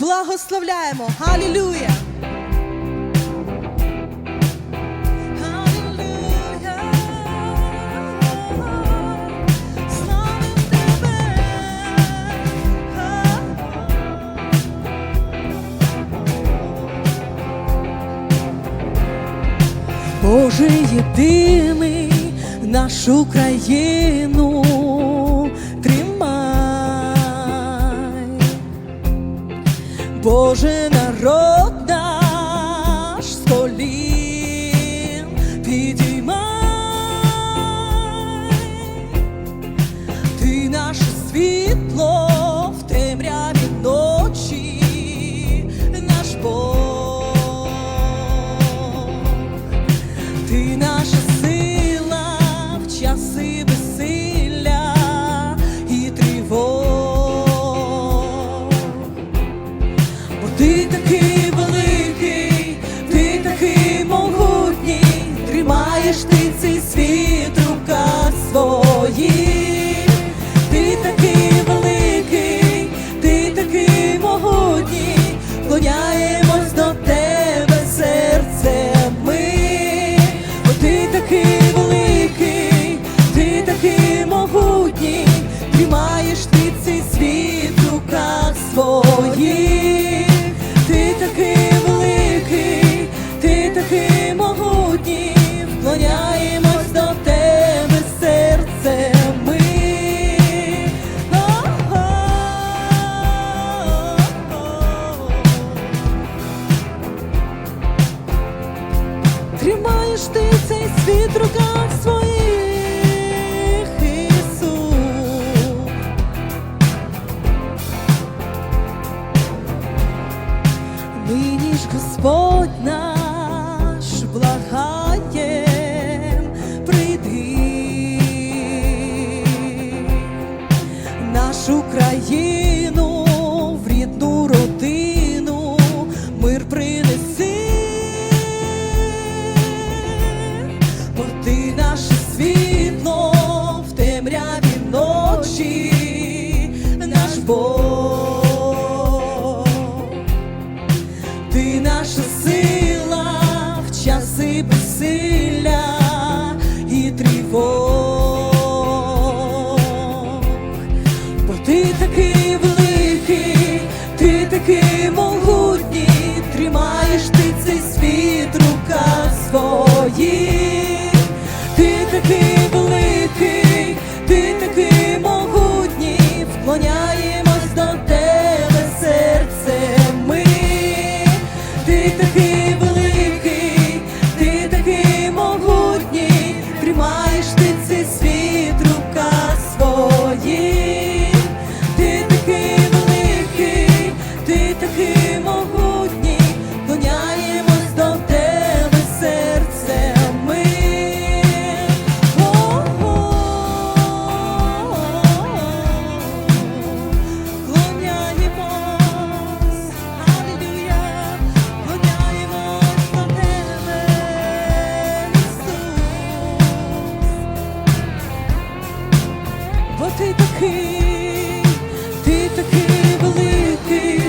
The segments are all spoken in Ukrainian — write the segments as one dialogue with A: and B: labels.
A: Благословляємо! Тебе! Боже єдиний нашу країну Боже ти цей в руках своїх Ісус. Нині Господь наш благає, прийди нашу країну в рідну родину, Ти наша сила в часи безсилля і тривог. Бо ти такий великий, ти такий Бо ти такий, ти такий великий,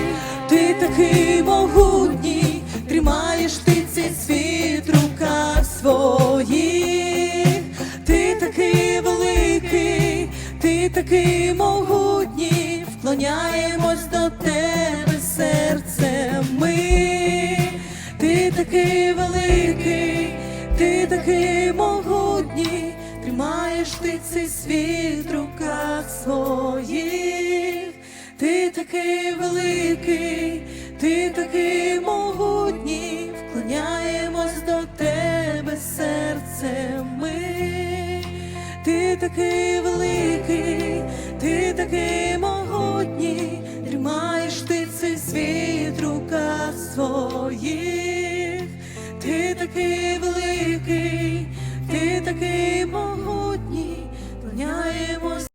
A: ти такий могутній, тримаєш ти цей світ в руках своїх. Ти такий великий, ти такий могутній, вклоняємось до тебе серцем ми. Ти такий великий, ти такий ти цей світ в руках своїх. Ти такий великий, ти такий могутній, вклоняємось до тебе серцем ми. Ти такий великий, ти такий могутній, тримаєш ти цей світ в руках своїх. Ти такий великий, ти такий могутній, вклоняємось